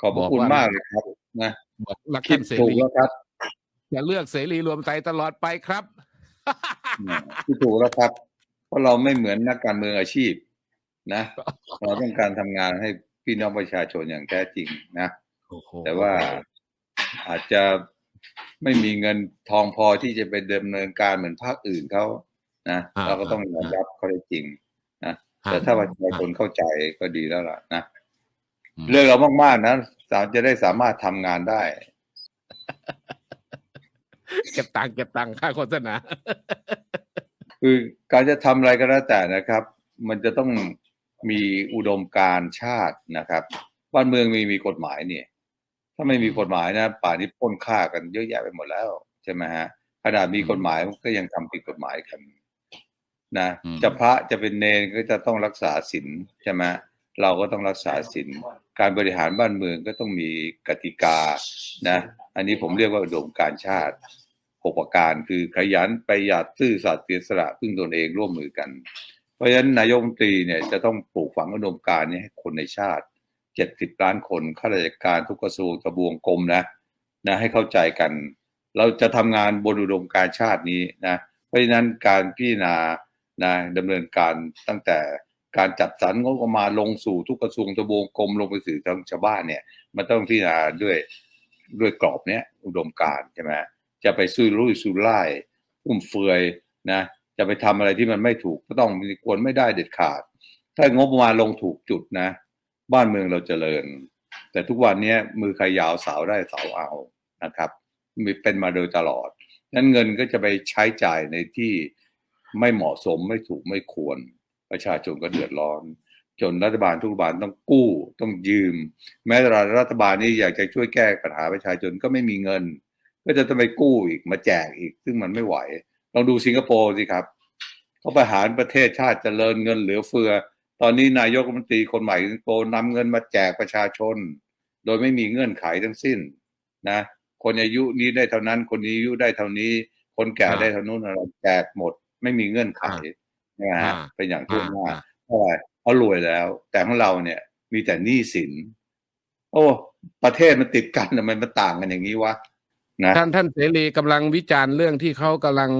ขอบพระคุณบอกว่ามากเลยครับนะบอกรักคิดท่านเสถูกรีแล้วครับจะเลือกเสรีรวมใจตลอดไปครับคิดถูกแล้วครับ เพราะเราไม่เหมือนนักการเมืองอาชีพ นะ เราต้องการทำงานให้พี่น้องประชาชนอย่างแท้จริงนะโอ้โหแต่ว่าอาจจะไม่มีเงินทองพอที่จะไปดำเนินการเหมือนภาคอื่นเขานะเราก็ต้องยอมรับเขาได้จริงนะแต่ถ้าประชาชนเข้าใจก็ดีแล้วล่ะนะ เรื่องเรามากๆนะสามจะได้สามารถทำงานได้ เก็บตังค์เก็บตังค์ค่าโฆษณาคือการจะทำอะไรก็แล้วแต่นะครับ มันจะต้องมีอุดมการณ์ชาตินะครับ บ้านเมืองมีมีกฎหมายเนี่ย ถ้าไม่มีกฎหมายนะ ป่านนี้ปล้นฆ่ากันเยอะแยะไปหมดแล้วใช่ไหมฮะขนาดมีกฎหมายก็ยังทำผิดกฎหมายกันนะอืมจะพระจะเป็นเนรก็จะต้องรักษาศีลใช่ไหมเราก็ต้องรักษาศีล การบริหารบ้านเมืองก็ต้องมีกติกานะ อันนี้ผมเรียกว่าอุดมการชาติหกประการคือขยันประหยัดซื่อสัตย์เสียสละพึ่งตนเองร่วมมือกัน เพราะฉะนั้นนายกรัฐมนตรีเนี่ยจะต้องปลูกฝังอุดมการณ์นี้ให้คนในชาติเจ็ดสิบล้านคนข้าราชการทุกกระทรวงกระบวงกรมนะนะให้เข้าใจกัน เราจะทำงานบนอุดมการณ์ชาตินี้นะ เพราะฉะนั้นการพิจารณานะดำเนินการตั้งแต่ การจัดสรรงบประมาณลงสู่ทุกกระทรวงทบวงกรมลงไปสู่ทางชาวบ้านเนี่ย มันต้องพิจารณาด้วยด้วยกรอบเนี้ยอุดมการใช่ไหมจะไปซุยรุ่ยซุยไล่ฟุ่มเฟือยนะจะไปทำอะไรที่มันไม่ถูกก็ต้องมีควรไม่ได้เด็ดขาด ถ้างบประมาณลงถูกจุดนะ บ้านเมืองเราเจริญ แต่ทุกวันนี้มือใครยาวสาวได้สาวเอานะครับ มีเป็นมาโดยตลอดนั้นเงินก็จะไปใช้จ่ายในที่ไม่เหมาะสมไม่ถูกไม่ควร ประชาชนก็เดือดร้อน จนรัฐบาลทุกบาลต้องกู้ต้องยืม แม้แต่รัฐบาลนี้อยากจะช่วยแก้ปัญหาประชาชนก็ไม่มีเงิน ก็จะต้องไปกู้อีกมาแจกอีก ซึ่งมันไม่ไหวลองดูสิงคโปร์สิครับเขาบริหารประเทศชาติเจริญเงินเหลือเฟือ ตอนนี้นายกรัฐมนตรีคนใหม่สิงคโปร์นำเงินมาแจกประชาชน โดยไม่มีเงื่อนไขทั้งสิ้นนะ คนอายุนี้ได้เท่านั้น คนอายุได้เท่านี้ คนแก่ได้เท่านู้นเราแจกหมด ไม่มีเงื่อนไข นะฮะอ่าเป็นอย่างทั่วหน้าอ่าเพราะอะไรเพราะรวยแล้ว แต่ของเราเนี่ย มีแต่หนี้สิน โอ้ ประเทศมันติดกันทำไมมันต่างกันอย่างนี้วะนะท่านท่านเสรีกำลังวิจารณ์เรื่องที่เขากำลัง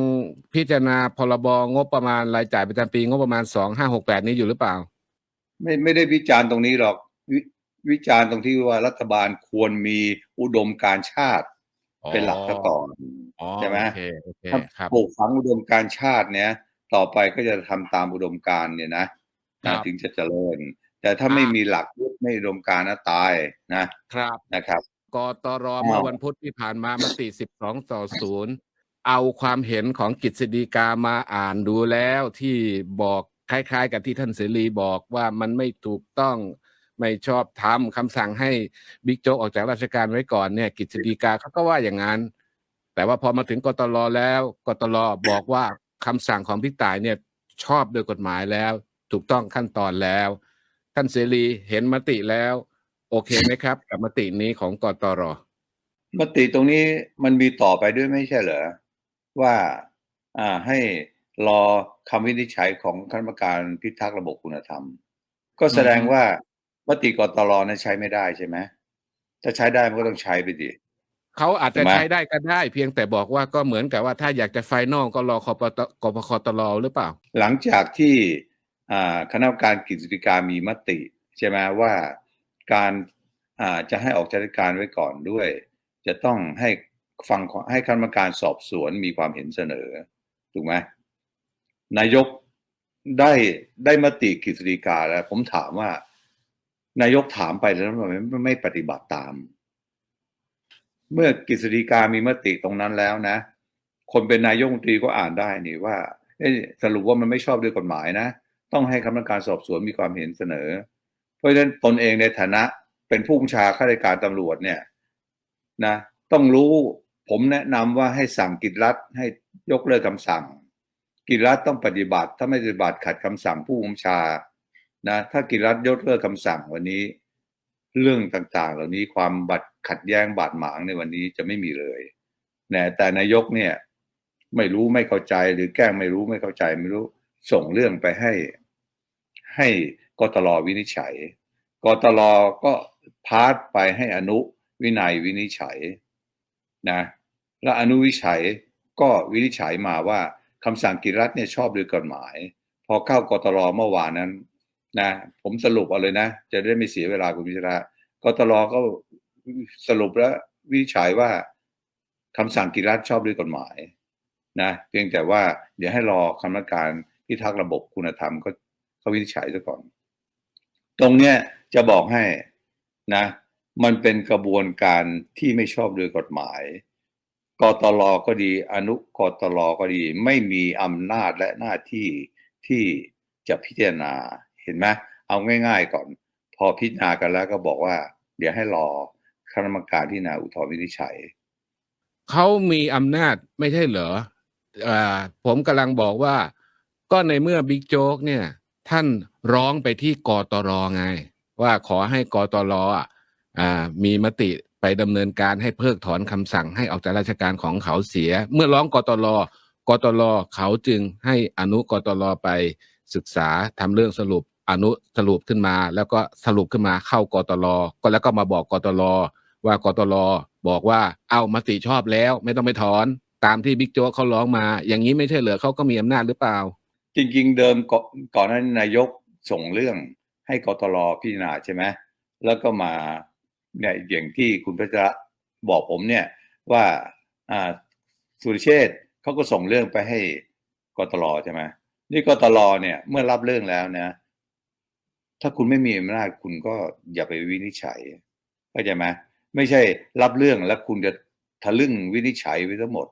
พิจารณาพรบงบประมาณรายจ่ายประจำปีงบประมาณสองห้าหกแปดนี้อยู่หรือเปล่า ไม่ไม่ได้วิจารณ์ตรงนี้หรอกววิจารณ์ตรงที่ว่ารัฐบาลควรมีอุดมการณ์ชาติเป็นหลักซะก่อนอ๋อใช่ไหมโอเคโอเคถ้าครับปลูกฝังอุดมการณ์ชาติเนี่ย ต่อไปก็จะทำตามอุดมการณ์เนี่ยนะครันะบถึงจะเจริญ แต่ถ้าไม่อ่ามีมีหลักยึดไม่อุดมการณ์นะตายนะครับนะครับกตรอ้าวเมื่อวันพุธที่ผ่านมามติ 12 ต่อ 0 เอาความเห็นของกิจสฎีกามาอ่านดูแล้วที่บอกคล้ายๆ กับที่ท่านเสรีบอกว่ามันไม่ถูกต้องไม่ชอบทำคำสั่งให้บิ๊กโจ๊กออกจากราชการไว้ก่อนเนี่ย กิจสฎีกาเขาก็ว่าอย่างนั้น แต่ว่าพอมาถึงกตรแล้วกตรบอกว่า คำสั่งของพี่ต่ายเนี่ยชอบโดยกฎหมายแล้ว ถูกต้องขั้นตอนแล้ว ท่านเสรีเห็นมติแล้ว โอเคไหมครับ กับมตินี้ของกตรมติตรงนี้มันมีต่อไปด้วยไม่ใช่เหรอว่าอ่าให้รอคำวินิจฉัยของคณะกรรมการพิทักษ์ระบบคุณธรรม ก็แสดงอือฮึว่ามติกตรนั้นใช้ไม่ได้ใช่ไหมถ้าใช้ได้มันก็ต้องใช้ไปดิ เขาอาจจะถูกไหมใช้ได้ก็ได้ เพียงแต่บอกว่าก็เหมือนกับว่าถ้าอยากจะไฟนอลก็รอคอปตกปคตรหรือเปล่า หลังจากที่อ่าคณะกรรมการกฤษฎีกามีมติ ใช่ไหมว่าการอ่าจะให้ออกจากราชการไว้ก่อนด้วย จะต้องให้ฟังให้คณะกรรมการสอบสวนมีความเห็นเสนอถูกไหมนายกได้ได้มติกฤษฎีกาแล้ว ผมถามว่านายกถามไปแล้วทำไมไม่ไม่ปฏิบัติตาม เมื่อกฤษฎีกามีมติตรงนั้นแล้วนะ คนเป็นนายกรัฐมนตรีก็อ่านได้นี่ว่าสรุปว่ามันไม่ชอบด้วยกฎหมายนะ ต้องให้คณะกรรมการสอบสวนมีความเห็นเสนอ เพราะฉะนั้นตนเองในฐานะเป็นผู้บัญชาข้าราชการตำรวจเนี่ยนะ ต้องรู้ผมแนะนำว่าให้สั่งกิจรัฐให้ยกเลิกคำสั่ง กิจรัฐต้องปฏิบัติ ถ้าไม่ปฏิบัติขัดคำสั่งผู้บัญชานะถ้ากิจรัฐยกเลิกคำสั่งวันนี้ เรื่องต่างๆ เหล่านี้ความบัดขัดแย้งบาดหมางในวันนี้จะไม่มีเลยนะแต่นายกเนี่ย ไม่รู้ไม่เข้าใจหรือแกล้งไม่รู้ไม่เข้าใจไม่รู้ส่งเรื่องไปให้ ให้กตลวินิจฉัยกตลก็พาสไปให้อนุวินัยวินิจฉัยนะแล้วอนุวิชัยก็วินิจฉัยมาว่าคำสั่งกิจรัฐเนี่ยชอบด้วยกฎหมาย พอเข้ากตรเมื่อวานนั้น นะผมสรุปเอาเลยนะ จะได้ไม่เสียเวลาคุณพิชระกตรก็สรุปแล้ววิจัยว่าคำสั่งกิรัฐชอบด้วยกฎหมายนะเพียงแต่ว่าเดี๋ยวให้รอคณะกรรมการพิทักษ์ระบบคุณธรรมก็เขาวินิจฉัยซะก่อน ตรงเนี้ยจะบอกให้นะ มันเป็นกระบวนการที่ไม่ชอบด้วยกฎหมายกตลก็ดี อนุกตลก็ดี ไม่มีอำนาจและหน้าที่ที่จะพิจารณา เห็นไหมเอาง่าย ๆ ก่อน พอพิจารณากันแล้วก็บอกว่า เดี๋ยวให้รอคณะกรรมการที่นาอุทธรณ์วินิจฉัยเขามีอำนาจไม่ใช่เหรออ่าผมกำลังบอกว่า ก็ในเมื่อบิ๊กโจ๊กเนี่ย ท่านร้องไปที่กตรไง ว่าขอให้กตรออ่ามีมติไปดำเนินการให้เพิกถอนคำสั่งให้ออกจากราชการของเขาเสีย เมื่อร้องกตรกตรเขาจึงให้อนุกตรไปศึกษาทำเรื่องสรุป อนุสรุปขึ้นมา แล้วก็สรุปขึ้นมาเข้ากตรก็แล้วก็มาบอกกตรว่ากตรบอกว่าเอามติชอบแล้วไม่ต้องไปถอน ตามที่บิ๊กโจ๊กเขาร้องมา อย่างนี้ไม่ใช่เหรอเขาก็มีอำนาจหรือเปล่า จริง ๆ เดิมก่อนก่อนหนานั้นนายกส่งเรื่องให้กตลพิจารณาใช่ไหมแล้วก็มาเนี่ยอย่างที่คุณพระจะบอกผมเนี่ยว่าอ่าสุรเชษเขาก็ส่งเรื่องไปให้กตลใช่ไหมนี่กตลเนี่ยเมื่อรับเรื่องแล้วนะ ถ้าคุณไม่มีอำนาจคุณก็อย่าไปวินิจฉัยเข้าใจไหมไม่ใช่รับเรื่องแล้วคุณจะทะลึ่งวินิจฉัยไปทั้งหมด